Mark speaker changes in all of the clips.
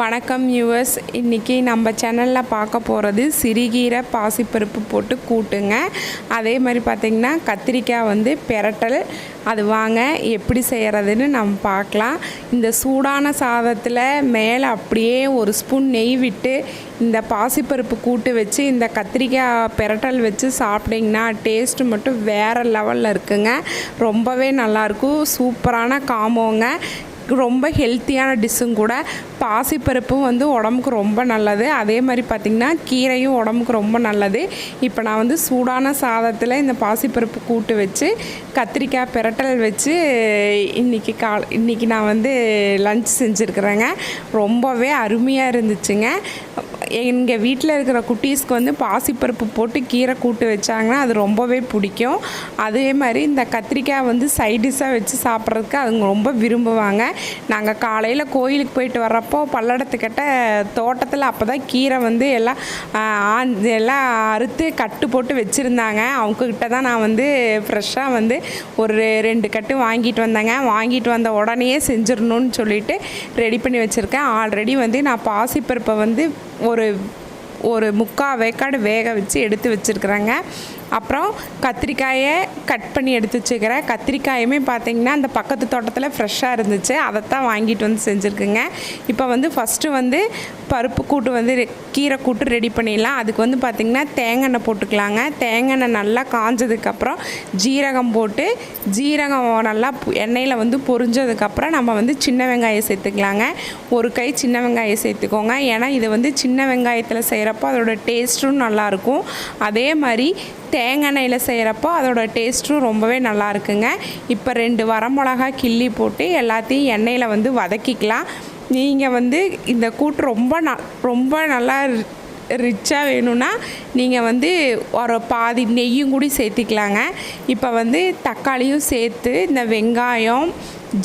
Speaker 1: வணக்கம் யூஎஸ் இன்றைக்கி நம்ம சேனலில் பார்க்க போகிறது சிறுகீரை பாசிப்பருப்பு போட்டு கூட்டுங்க. அதே மாதிரி பார்த்திங்கன்னா கத்திரிக்காய் வந்து பெரட்டல். அது வாங்க எப்படி செய்கிறதுன்னு நம்ம பார்க்கலாம். இந்த சூடான சாதத்தில் மேலே அப்படியே ஒரு ஸ்பூன் நெய் விட்டு இந்த பாசிப்பருப்பு கூட்டு வச்சு இந்த கத்திரிக்காய் பெரட்டல் வச்சு சாப்பிட்டிங்கன்னா டேஸ்ட்டு மட்டும் வேறு லெவலில் இருக்குங்க. ரொம்பவே நல்லாயிருக்கும் சூப்பரான காம்போங்க ரொம்ப ஹெல்த்தியான டிஷ்ஷும் கூட பாசிப்பருப்பும் வந்து உடம்புக்கு ரொம்ப நல்லது. அதே மாதிரி பார்த்திங்கன்னா கீரையும் உடம்புக்கு ரொம்ப நல்லது. இப்போ நான் வந்து சூடான சாதத்தில் இந்த பாசிப்பருப்பு கூட்டு வச்சு கத்திரிக்காய் பிரட்டல் வச்சு இன்றைக்கி கால் இன்றைக்கி நான் வந்து லஞ்ச் செஞ்சுருக்குறேங்க. ரொம்பவே அருமையாக இருந்துச்சுங்க. எங்கள் வீட்டில் இருக்கிற குட்டீஸ்க்கு வந்து பாசிப்பருப்பு போட்டு கீரை கூட்டு வச்சாங்கன்னா அது ரொம்பவே பிடிக்கும். அதே மாதிரி இந்த கத்திரிக்காய் வந்து சைடிஷாக வச்சு சாப்பிட்றதுக்கு அதுங்க ரொம்ப விரும்புவாங்க. நாங்கள் காலையில் கோயிலுக்கு போயிட்டு வர்றப்போ பல்லடத்துக்கிட்ட தோட்டத்தில் அப்போ தான் கீரை வந்து எல்லாம் எல்லாம் அறுத்து கட்டு போட்டு வச்சுருந்தாங்க. அவங்கக்கிட்ட தான் நான் வந்து ஃப்ரெஷ்ஷாக வந்து ஒரு ரெண்டு கட்டு வாங்கிட்டு வந்தேங்க. வாங்கிட்டு வந்த உடனேயே செஞ்சிடணும்னு சொல்லிட்டு ரெடி பண்ணி வச்சுருக்கேன். ஆல்ரெடி வந்து நான் பாசிப்பருப்பை வந்து ஒரு ஒரு முக்கால் வேக்காடு வேக வச்சு எடுத்து வச்சுருக்குறாங்க. அப்புறம் கத்திரிக்காயை கட் பண்ணி எடுத்து வச்சுக்கிறேன். கத்திரிக்காயுமே பார்த்திங்கன்னா அந்த பக்கத்து தோட்டத்தில் ஃப்ரெஷ்ஷாக இருந்துச்சு. அதைத்தான் வாங்கிட்டு வந்து செஞ்சுருக்குங்க. இப்போ வந்து ஃபஸ்ட்டு வந்து பருப்பு கூட்டு வந்து ரெ- கீரை கூட்டு ரெடி பண்ணிடலாம். அதுக்கு வந்து பார்த்திங்கன்னா தேங்காய் எண்ணெய் போட்டுக்கலாங்க. தேங்காய் எண்ணெய் நல்லா காஞ்சதுக்கப்புறம் ஜீரகம் போட்டு ஜீரகம் நல்லா எண்ணெயில் வந்து பொரிஞ்சதுக்கப்புறம் நம்ம வந்து சின்ன வெங்காயம் சேர்த்துக்கலாங்க. ஒரு கை சின்ன வெங்காயம் சேர்த்துக்கோங்க. ஏன்னா இது வந்து சின்ன வெங்காயத்தில் செய்கிறப்போ அதோட டேஸ்ட்டும் நல்லாயிருக்கும் அதே மாதிரி தேங்காய் எண்ணெயில் செய்கிறப்போ அதோட டேஸ்ட்டும் ரொம்பவே நல்லா இருக்குங்க இப்போ ரெண்டு வரமிளகா கிள்ளி போட்டு எல்லாத்தையும் எண்ணெயில் வந்து வதக்கிக்கலாம். நீங்கள் வந்து இந்த கூட்டு ரொம்ப ந ரொம்ப நல்லா ரிச்சாக வேணும்னா நீங்கள் வந்து ஒரு பாதி நெய்யும் கூட சேர்த்திக்கலாங்க. இப்போ வந்து தக்காளியும் சேர்த்து இந்த வெங்காயம்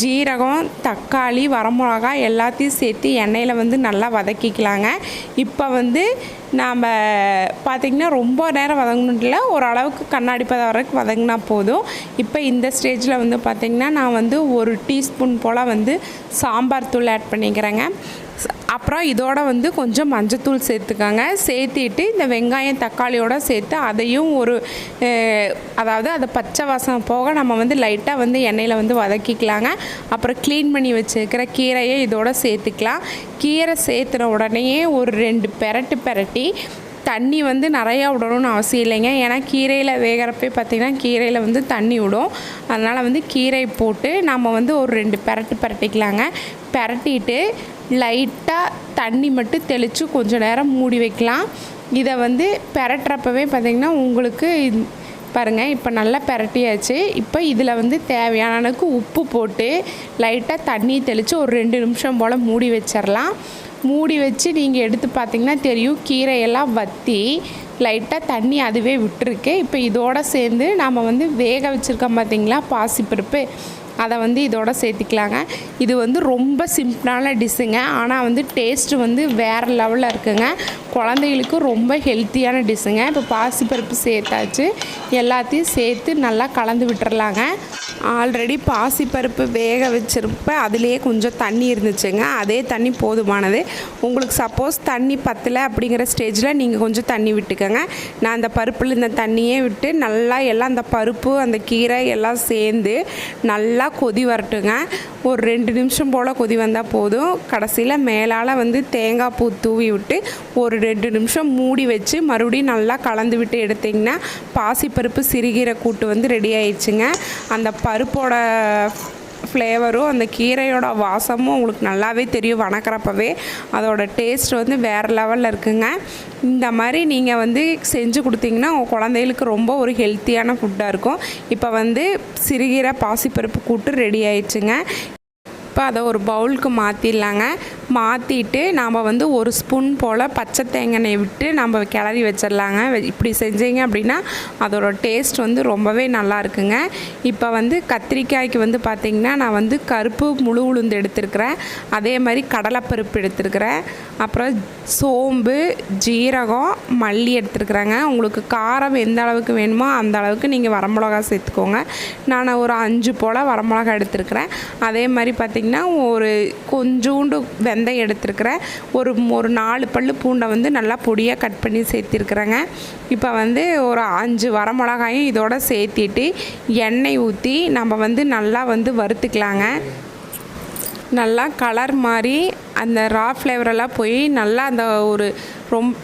Speaker 1: ஜீரகம் தக்காளி வரமிளகா எல்லாத்தையும் சேர்த்து எண்ணெயில் வந்து நல்லா வதக்கிக்கலாங்க. இப்போ வந்து நாம் பார்த்திங்கன்னா ரொம்ப நேரம் வதங்கணும்ல ஓரளவுக்கு கண்ணாடி பதம் வரைக்கும் வதங்கினா போதும். இப்போ இந்த ஸ்டேஜில் வந்து பார்த்திங்கன்னா நான் வந்து ஒரு டீஸ்பூன் போல் வந்து சாம்பார் தூள் ஆட் பண்ணிக்கிறேங்க. அப்புறம் இதோட வந்து கொஞ்சம் மஞ்சத்தூள் சேர்த்துக்கோங்க. சேர்த்திட்டு இந்த வெங்காயம் தக்காளியோடு சேர்த்து அதையும் ஒரு அதாவது அதை பச்சை வாசம் போக நம்ம வந்து லைட்டாக வந்து எண்ணெயில் வந்து வதக்கிக்கலாங்க. அப்புறம் க்ளீன் பண்ணி வச்சுருக்கிற கீரையை இதோட சேர்த்துக்கலாம். கீரை சேர்த்துன உடனேயே ஒரு ரெண்டு பெரட்டு பெரட்டி தண்ணி வந்து நிறையா விடணும்னு அவசியம் இல்லைங்க. ஏன்னா கீரையில் வேகிறப்பே பார்த்திங்கன்னா கீரையில் வந்து தண்ணி விடும். அதனால் வந்து கீரை போட்டு நம்ம வந்து ஒரு ரெண்டு பெரட்டு பெரட்டிக்கலாங்க. பெரட்டிட்டு லைட்டாக தண்ணி மட்டும் தெளித்து கொஞ்சம் நேரம் மூடி வைக்கலாம். இதை வந்து பெரட்டுறப்பவே பார்த்திங்கன்னா உங்களுக்கு பாருங்கள் இப்போ நல்லா பெரட்டியாச்சு. இப்போ இதில் வந்து தேவையான அளவுக்கு உப்பு போட்டு லைட்டாக தண்ணி தெளித்து ஒரு ரெண்டு நிமிஷம் போல் மூடி வச்சிடலாம் மூடி வச்சு நீங்கள் எடுத்து பார்த்தீங்கன்னா தெரியும் கீரையெல்லாம் வற்றி லைட்டாக தண்ணி அதுவே விட்டுருக்கு. இப்போ இதோட சேர்ந்து நாம் வந்து வேக வச்சுருக்கோம் பார்த்திங்களா பாசிப்பருப்பு. அதை வந்து இதோட சேர்த்திக்கலாங்க. இது வந்து ரொம்ப சிம்பிளான டிஷ்ஷுங்க. ஆனால் வந்து டேஸ்ட்டு வந்து வேறு லெவலில் இருக்குங்க. குழந்தைகளுக்கு ரொம்ப ஹெல்த்தியான டிஷ்ஷுங்க. இப்போ பாசிப்பருப்பு சேர்த்தாச்சு. எல்லாத்தையும் சேர்த்து நல்லா கலந்து விட்டுறலாங்க. ஆல்ரெடி பாசிப்பருப்பு வேக வச்சிருப்ப அதுலேயே கொஞ்சம் தண்ணி இருந்துச்சுங்க. அதே தண்ணி போதுமானது. உங்களுக்கு சப்போஸ் தண்ணி பத்தலை அப்படிங்கிற ஸ்டேஜில் நீங்கள் கொஞ்சம் தண்ணி விட்டுக்கோங்க. நான் அந்த பருப்பில் இந்த தண்ணியே விட்டு நல்லா எல்லாம் அந்த பருப்பு அந்த கீரை எல்லாம் சேர்ந்து நல்லா கொதி வரட்டுங்க. ஒரு ரெண்டு நிமிஷம் போல் கொதி வந்தால் போதும். கடைசியில் மேலால் வந்து தேங்காய் பூ தூவி விட்டு ஒரு ரெண்டு நிமிஷம் மூடி வச்சு மறுபடியும் நல்லா கலந்து விட்டு எடுத்திங்கன்னா பாசிப்பருப்பு சிறுகீரை கூட்டு வந்து ரெடி ஆயிடுச்சுங்க. அந்த பருப்போட ஃப்ளேவரும் அந்த கீரையோட வாசமும் உங்களுக்கு நல்லாவே தெரியும் வணக்கிறப்பவே. அதோட டேஸ்ட் வந்து வேறு லெவலில் இருக்குங்க. இந்த மாதிரி நீங்கள் வந்து செஞ்சு கொடுத்தீங்கன்னா உங்கள் குழந்தைகளுக்கு ரொம்ப ஒரு ஹெல்த்தியான ஃபுட்டாக இருக்கும். இப்போ வந்து சிறுகீரை பாசிப்பருப்பு கூட்டு ரெடி ஆயிடுச்சுங்க. இப்போ அதை ஒரு பவுலுக்கு மாற்றிடலாங்க மாற்றிட்டு நாம் வந்து ஒரு ஸ்பூன் போல் பச்சை தேங்காய் விட்டு நம்ம கிளறி வச்சிடலாங்க. இப்படி செஞ்சீங்க அப்படின்னா அதோட டேஸ்ட் வந்து ரொம்பவே நல்லா இருக்குங்க. இப்போ வந்து கத்திரிக்காய்க்கு வந்து பார்த்திங்கன்னா நான் வந்து கருப்பு முழு உளுந்து எடுத்திருக்கிறேன். அதே மாதிரி கடலைப்பருப்பு எடுத்துருக்குறேன். அப்புறம் சோம்பு ஜீரகம் மல்லி எடுத்துருக்குறேங்க. உங்களுக்கு காரம் எந்த அளவுக்கு வேணுமோ அந்த அளவுக்கு நீங்கள் வரமிளகா சேர்த்துக்கோங்க. நான் ஒரு அஞ்சு போல் வரமிளகா எடுத்துருக்கிறேன். அதே மாதிரி பார்த்திங்கன்னா ஒரு கொஞ்சோண்டு வெந்த வெந்தயம் எடுத்துருக்கிறேன் ஒரு ஒரு நாலு பல்லு பூண்டை வந்து நல்லா பொடியாக கட் பண்ணி சேர்த்திருக்கிறேங்க. இப்போ வந்து ஒரு அஞ்சு வரமிளகாயும் இதோட சேர்த்திட்டு எண்ணெய் ஊற்றி நம்ம வந்து நல்லா வந்து வறுத்துக்கலாங்க. நல்லா கலர் மாதிரி அந்த ரா ஃப்ளேவரெல்லாம் போய் நல்லா அந்த ஒரு ரொம்ப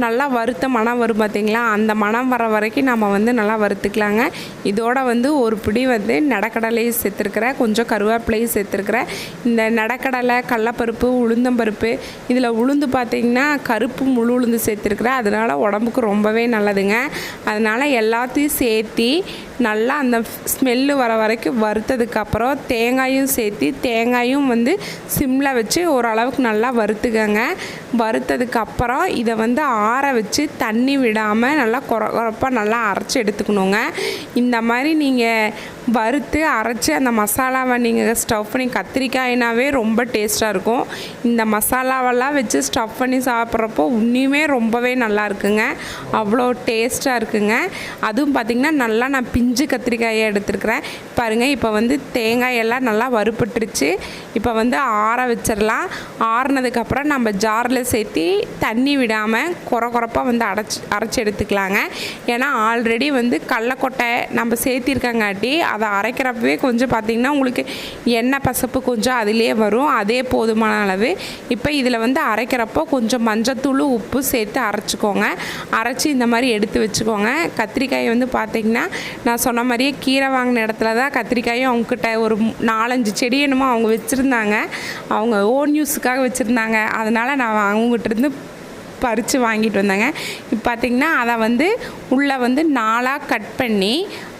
Speaker 1: நல்லா வறுத்த மணம் வரும் பார்த்தீங்களா அந்த மணம் வர வரைக்கும் நம்ம வந்து நல்லா வறுத்துக்கலாங்க. இதோட வந்து ஒரு பிடி வந்து நடக்கடலையும் சேர்த்துருக்குறேன் கொஞ்சம் கருவேப்பிலையும் சேர்த்துருக்குறேன் இந்த நடக்கடலை கடலப்பருப்பு உளுந்தம்பருப்பு இதில் உளுந்து பார்த்தீங்கன்னா கருப்பு முழு உளுந்து சேர்த்துருக்குறேன் அதனால் உடம்புக்கு ரொம்பவே நல்லதுங்க. அதனால் எல்லாத்தையும் சேர்த்து நல்லா அந்த ஸ்மெல்லு வர வரைக்கும் வறுத்ததுக்கப்புறம் தேங்காயும் சேர்த்து தேங்காயும் வந்து சிம்மில் வச்சு ஓரளவுக்கு நல்லா வறுத்துக்கங்க. வறுத்ததுக்கப்புறம் இதை வந்து ஆற வச்சு தண்ணி விடாமல் நல்லா குற குறப்பாக நல்லா அரைச்சி எடுத்துக்கணுங்க. இந்த மாதிரி நீங்கள் வறுத்து அரைச்சி அந்த மசாலாவை நீங்கள் ஸ்டவ் பண்ணி கத்திரிக்காய்னாவே ரொம்ப டேஸ்ட்டாக இருக்கும். இந்த மசாலாவெல்லாம் வச்சு ஸ்டவ் பண்ணி சாப்பிட்றப்போ உண்மையுமே ரொம்பவே நல்லா இருக்குங்க. அவ்வளோ டேஸ்ட்டாக இருக்குங்க. அதுவும் பார்த்திங்கன்னா நல்லா நான் பிஞ்சு கத்திரிக்காயை எடுத்துருக்கிறேன். பாருங்கள் இப்போ வந்து தேங்காய் எல்லாம் நல்லா வறுப்பட்டுருச்சு இப்போ வந்து ஆற வச்சிடலாம். ஆறுனதுக்கப்புறம் நம்ம ஜாரில் சேர்த்து தண்ணி விடாமல் குறை குறைப்பாக வந்து அடைச்சி அரைச்சி எடுத்துக்கலாங்க. ஏன்னா ஆல்ரெடி வந்து கடலக்கொட்டை நம்ம சேர்த்திருக்கங்காட்டி அதை அரைக்கிறப்பவே கொஞ்சம் பார்த்திங்கன்னா உங்களுக்கு எண்ணெய் பசப்பு கொஞ்சம் அதிலே வரும். அதே போதுமான அளவு. இப்போ இதில் வந்து அரைக்கிறப்போ கொஞ்சம் மஞ்சத்தூள் உப்பு சேர்த்து அரைச்சிக்கோங்க. அரைச்சி இந்த மாதிரி எடுத்து வச்சுக்கோங்க. கத்திரிக்காய் வந்து பார்த்திங்கன்னா நான் சொன்ன மாதிரியே கீரை வாங்கின இடத்துல தான் கத்திரிக்காயும் அவங்கக்கிட்ட ஒரு நாலஞ்சு செடி என்னமோ அவங்க வச்சுருந்தாங்க. அவங்க ஓன் யூஸுக்காக வச்சுருந்தாங்க. அதனால் நான் அவங்ககிட்ட இருந்து பறித்து வாங்கிட்டு வந்தாங்க. இப்போ பார்த்திங்கன்னா அதை வந்து உள்ளே வந்து நாளாக கட் பண்ணி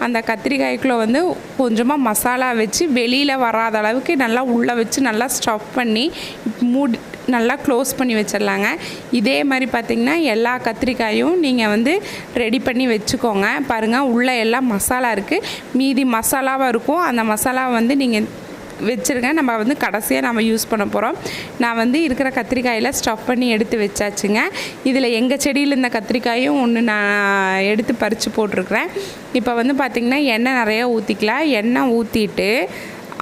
Speaker 1: அந்த கத்திரிக்காய்க்குள்ளே வந்து கொஞ்சமாக மசாலா வச்சு வெளியில் வராத அளவுக்கு நல்லா உள்ளே வச்சு நல்லா ஸ்டஃப் பண்ணி மூடி நல்லா க்ளோஸ் பண்ணி வச்சிடலாங்க. இதே மாதிரி பார்த்திங்கன்னா எல்லா கத்திரிக்காயும் நீங்கள் வந்து ரெடி பண்ணி வச்சுக்கோங்க. பாருங்கள் உள்ளே எல்லாம் மசாலா இருக்குது மீதி மசாலாவாக இருக்கும். அந்த மசாலாவை வந்து நீங்கள் வச்சுருக்கேன் நம்ம வந்து கடைசியாக நம்ம யூஸ் பண்ண போகிறோம் நான் வந்து இருக்கிற கத்திரிக்காயில் ஸ்டஃப் பண்ணி எடுத்து வச்சாச்சுங்க. இதில் எங்கள் செடியில் இருந்த கத்திரிக்காயும் ஒன்று நான் எடுத்து பறித்து போட்டிருக்கிறேன். இப்போ வந்து பார்த்திங்கன்னா எண்ணெய் நிறையா ஊற்றிக்கலாம் எண்ணெய் ஊற்றிட்டு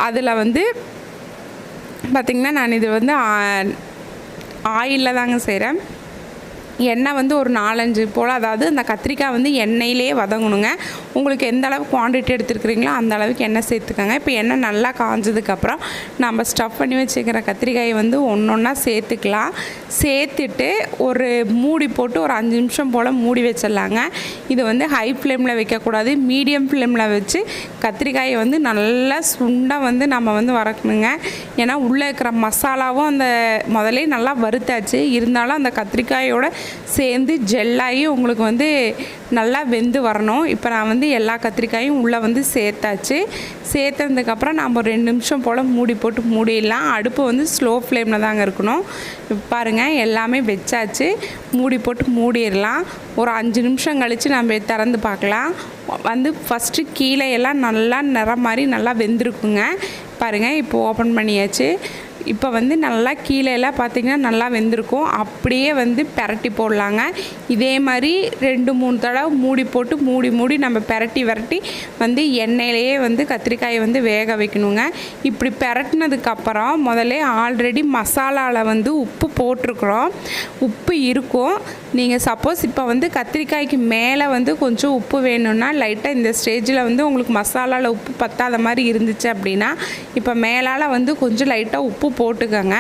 Speaker 1: அதில் வந்து பார்த்திங்கன்னா நான் இது வந்து ஆயிலில் தாங்க செய்கிறேன் எண்ணெய் வந்து ஒரு நாலஞ்சு போல் அதாவது அந்த கத்திரிக்காய் வந்து எண்ணெயிலே வதங்கணுங்க. உங்களுக்கு எந்த அளவு குவான்டிட்டி எடுத்துருக்குறீங்களோ அந்த அளவுக்கு எண்ணெய் சேர்த்துக்கோங்க. இப்போ எண்ணெய் நல்லா காஞ்சதுக்கப்புறம் நம்ம ஸ்டஃப் பண்ணி வச்சுக்கிற கத்திரிக்காயை வந்து ஒன்று ஒன்றா சேர்த்துக்கலாம். சேர்த்துட்டு ஒரு மூடி போட்டு ஒரு அஞ்சு நிமிஷம் போல் மூடி வச்சிடலாங்க. இது வந்து ஹை ஃப்ளேமில் வைக்கக்கூடாது மீடியம் ஃப்ளேமில் வச்சு கத்திரிக்காயை வந்து நல்லா சுண்டாக வந்து நம்ம வந்து வறக்கணுங்க. ஏன்னா உள்ளே இருக்கிற மசாலாவும் அந்த முதலே நல்லா வறுத்தாச்சு. இருந்தாலும் அந்த கத்திரிக்காயோட சேர்ந்து ஜெல்லாகி உங்களுக்கு வந்து நல்லா வெந்து வரணும். இப்போ நான் வந்து எல்லா கத்திரிக்காயும் உள்ளே வந்து சேர்த்தாச்சு. சேர்த்ததுக்கப்புறம் நம்ம ரெண்டு நிமிஷம் போல் மூடி போட்டு மூடிடலாம். அடுப்பு வந்து ஸ்லோ ஃப்ளேமில் தாங்க இருக்கணும். இப்ப பாருங்கள் எல்லாமே வச்சாச்சு. மூடி போட்டு மூடிடலாம். ஒரு அஞ்சு நிமிஷம் கழித்து நம்ம திறந்து பார்க்கலாம். வந்து ஃபஸ்ட்டு கீழே எல்லாம் நல்லா நிறம் மாதிரி நல்லா வெந்திருக்குங்க. பாருங்கள் இப்போ ஓப்பன் பண்ணியாச்சு. இப்போ வந்து நல்லா கீழே எல்லாம் பார்த்தீங்கன்னா நல்லா வெந்திருக்கும். அப்படியே வந்து பெரட்டி போடலாங்க. இதே மாதிரி ரெண்டு மூணு தடவை மூடி போட்டு மூடி மூடி நம்ம பெரட்டி விரட்டி வந்து எண்ணெயிலேயே வந்து கத்திரிக்காயை வந்து வேக வைக்கணுங்க. இப்படி பெரட்டினதுக்கப்புறம் முதல்ல ஆல்ரெடி மசாலாவில் வந்து உப்பு போட்டிருக்குறோம். உப்பு இருக்கும். நீங்கள் சப்போஸ் இப்போ வந்து கத்திரிக்காய்க்கு மேலே வந்து கொஞ்சம் உப்பு வேணும்னா லைட்டாக இந்த ஸ்டேஜில் வந்து உங்களுக்கு மசாலாவில் உப்பு பத்தாத மாதிரி இருந்துச்சு அப்படின்னா இப்போ மேலால் வந்து கொஞ்சம் லைட்டாக உப்பு போட்டுக்கோங்க.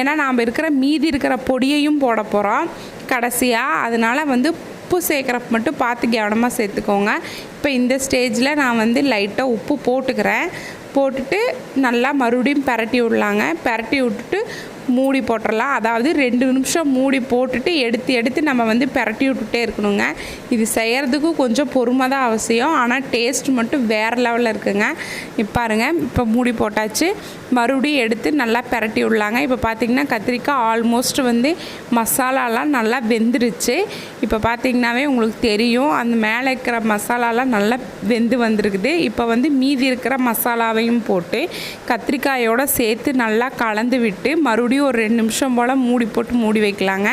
Speaker 1: ஏன்னா நாம் இருக்கிற மீதி இருக்கிற பொடியையும் போட போகிறோம் கடைசியாக அதனால் வந்து உப்பு சேர்க்குறப்ப மட்டும் பார்த்து கவனமாக சேர்த்துக்கோங்க. இப்போ இந்த ஸ்டேஜில் நான் வந்து லைட்டாக உப்பு போட்டுக்கிறேன். போட்டுட்டு நல்லா மறுபடியும் பரட்டி விடலாங்க. பரட்டி விட்டுட்டு மூடி போட்டுடலாம் அதாவது ரெண்டு நிமிஷம் மூடி போட்டுட்டு எடுத்து எடுத்து நம்ம வந்து பெரட்டி விட்டுட்டே இருக்கணுங்க. இது செய்கிறதுக்கும் கொஞ்சம் பொறுமை தான் அவசியம். ஆனால் டேஸ்ட் மட்டும் வேறு லெவலில் இருக்குங்க. இப்போ பாருங்க இப்போ மூடி போட்டாச்சு. மறுபடியும் எடுத்து நல்லா பரட்டி விடலாங்க. இப்போ பார்த்தீங்கன்னா கத்திரிக்காய் ஆல்மோஸ்ட் வந்து மசாலாலாம் நல்லா வெந்துருச்சு. இப்போ பார்த்திங்கனாவே உங்களுக்கு தெரியும் அந்த மேலே இருக்கிற மசாலாலாம் நல்லா வெந்து வந்திருக்குது. இப்போ வந்து மீதி இருக்கிற மசாலாவையும் போட்டு கத்திரிக்காயோட சேர்த்து நல்லா கலந்து விட்டு மறுபடியும் ஒரு ரெண்டு நிமிஷம் போல் மூடி போட்டு மூடி வைக்கலாங்க.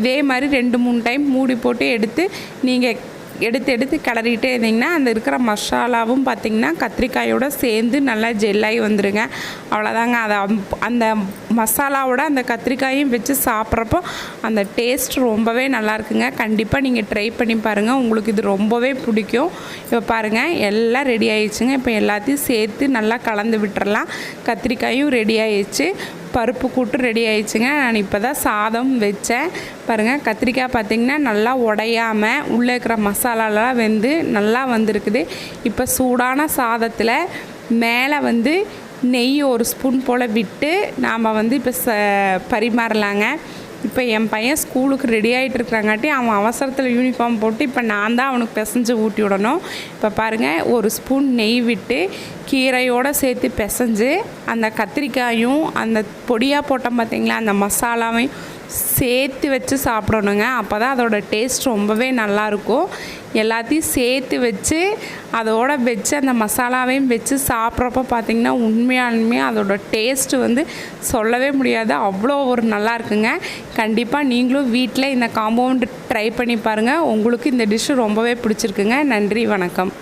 Speaker 1: இதே மாதிரி ரெண்டு மூணு டைம் மூடி போட்டு எடுத்து நீங்கள் எடுத்து எடுத்து கிளறிட்டே இருந்தீங்கன்னா அந்த இருக்கிற மசாலாவும் பார்த்திங்கன்னா கத்திரிக்காயோட சேர்ந்து நல்லா ஜெல்லாகி வந்துடுங்க அவ்வளோதாங்க அதை அம்- அந்த மசாலாவோட அந்த கத்திரிக்காயும் வச்சு சாப்பிட்றப்போ அந்த டேஸ்ட் ரொம்பவே நல்லா இருக்குங்க. கண்டிப்பாக நீங்கள் ட்ரை பண்ணி பாருங்கள் உங்களுக்கு இது ரொம்பவே பிடிக்கும். இப்போ பாருங்கள் எல்லாம் ரெடி ஆயிடுச்சுங்க. இப்போ எல்லாத்தையும் சேர்த்து நல்லா கலந்து விட்டுறலாம். கத்திரிக்காயும் ரெடி ஆயிடுச்சு. பருப்பு கூட்டு ரெடி ஆயிடுச்சுங்க. நான் இப்போ தான் சாதம் வச்சேன். பாருங்கள் கத்திரிக்காய் பார்த்திங்கன்னா நல்லா உடையாமல் உள்ளே இருக்கிற மசாலாலாம் வெந்து நல்லா வந்திருக்குது. இப்போ சூடான சாதத்தில் மேலே வந்து நெய் ஒரு ஸ்பூன் போல் விட்டு நாம் வந்து இப்போ ச பரிமாறலாங்க. இப்போ என் பையன் ஸ்கூலுக்கு ரெடி ஆகிட்டு இருக்கிறாங்காட்டி அவன் அவசரத்தில் யூனிஃபார்ம் போட்டு இப்போ நான் தான் அவனுக்கு பிசைஞ்சு ஊட்டி விடணும். இப்போ பாருங்கள் ஒரு ஸ்பூன் நெய் விட்டு கீரையோடு சேர்த்து பிசைஞ்சு அந்த கத்திரிக்காயும் அந்த பொடியாக போட்டோம் பார்த்தீங்களா அந்த மசாலாவையும் சேர்த்து வச்சு சாப்பிடணுங்க. அப்போ தான் அதோட டேஸ்ட் ரொம்பவே நல்லாயிருக்கும். எல்லாத்தையும் சேர்த்து வச்சு அதோட வச்சு அந்த மசாலாவையும் வச்சு சாப்பிட்றப்ப பார்த்திங்கன்னா உண்மையாலுமே அதோட டேஸ்ட்டு வந்து சொல்லவே முடியாது. அவ்வளோ ஒரு நல்லா இருக்குங்க கண்டிப்பாக நீங்களும் வீட்டில் இந்த காம்பவுண்டு ட்ரை பண்ணி பாருங்கள் உங்களுக்கு இந்த டிஷ்ஷு ரொம்பவே பிடிச்சிருக்குங்க. நன்றி வணக்கம்.